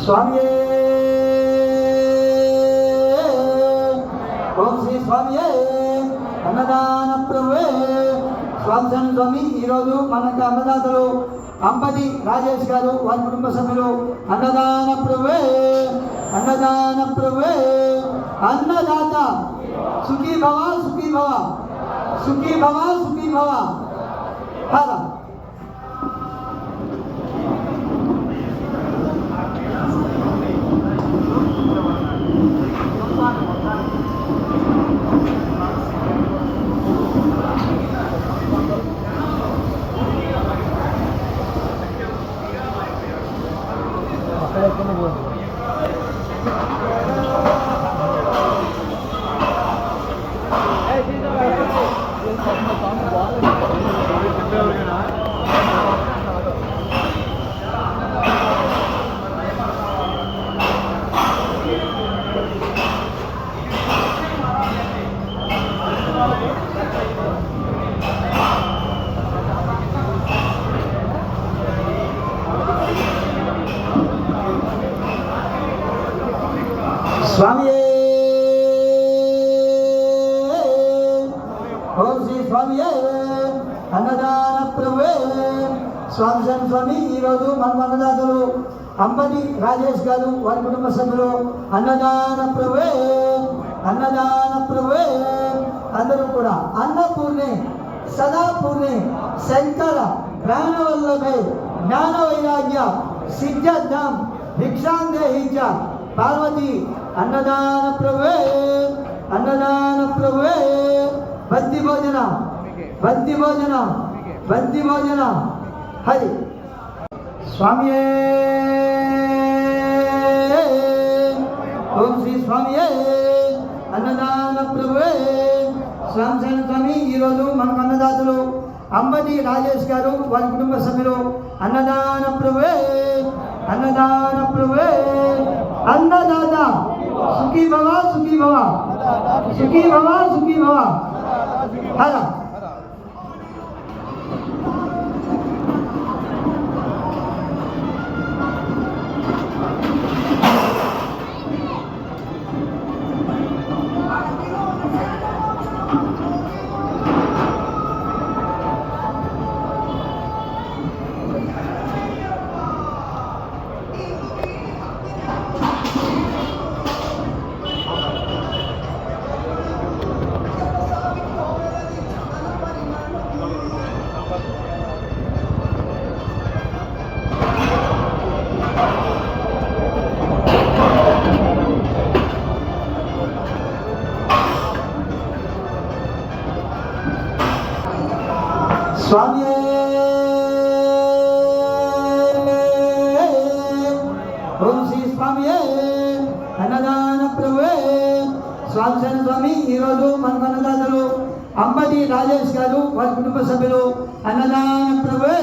స్వామి ఓం శ్రీ స్వామి అన్నదాన ప్రభువే. స్వామి స్వామి ఈరోజు మనకు అన్నదాతలు అంపతి రాజేష్ గారు వారి కుటుంబ సభ్యులు. అన్నదాన ప్రభువే. అన్నదాన ప్రభువే. అన్నదాత సుఖీ భవ సుఖీ భవ సుఖీ భవ సుఖీ భవ హలో స్వామి ఓం శ్రీ స్వామియే. అన్నదాన ప్రభువే. స్వామి స్వామి ఈరోజు మన అన్నదాతలు అంబటి రాజేష్ గారు వారి కుటుంబ సభ్యులు. అన్నదాన ప్రభువే. అన్నదాన ప్రభువే. అందరూ కూడా అన్నపూర్ణి సదాపూర్ణి శంకర ప్రాణవల్లభే జ్ఞాన వైరాగ్య సిద్ధార్థం భిక్షాందేహించ పార్వతి అన్నదాన ప్రభువే అన్నదాన ప్రభువే బంతి భోజన బంతి భోజన బంతి భోజన. హరి. స్వామియే. ఓం శ్రీ స్వామియే. అన్నదాన ప్రభువే. స్వామి స్వామి ఈరోజు మనకు అన్నదాతలు అంబటి రాజేష్ గారు వారి కుటుంబ సభ్యులు అన్నదాన ప్రభువే. అన్నదాన ప్రభువే అన్నదాత సుఖీ భవ సుఖీ భవ సుఖీ భవ సుఖీ భవ హర స్వామియే ఓం శ్రీ స్వామియే అన్నదాన ప్రభువే స్వామి స్వామి ఈరోజు మన అన్నదాతలు అంబటి రాజేష్ గారు వారి కుటుంబ సభ్యులు అన్నదాన ప్రభువే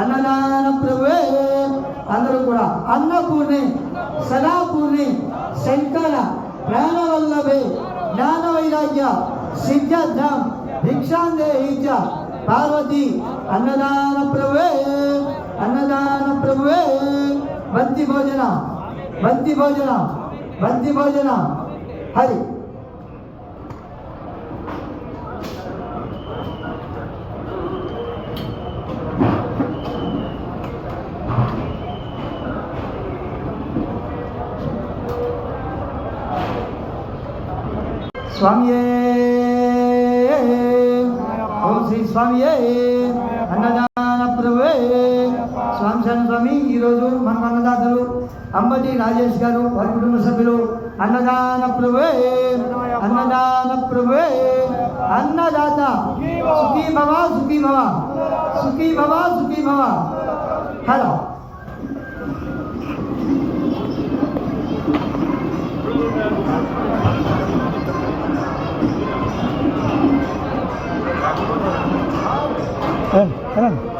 అన్నదాన ప్రభువే అందరూ కూడా అన్నపూర్ణి సదాపూర్ణి శంకర ప్రాణవల్లభే జ్ఞాన వైరాగ్య సిద్ధార్థం భిక్షాందేహించ పార్వతి అన్నదాన ప్రభువే అన్నదాన ప్రభువే బంతి భోజన బంతి భోజన బంతి భోజన హరి స్వామియే ఓం శ్రీ స్వామియే. అన్నదాన ప్రభువే. స్వామి స్వామి ఈరోజు మన అన్నదాతలు అంబటి రాజేష్ గారు వారి కుటుంబ సభ్యులు అన్నదాన ప్రభువే. అన్నదాన ప్రభువే. అన్నదాత సుఖీ భవ సుఖీ భవ సుఖీ భవ సుఖీ భవ hello. Thank you. Ayan.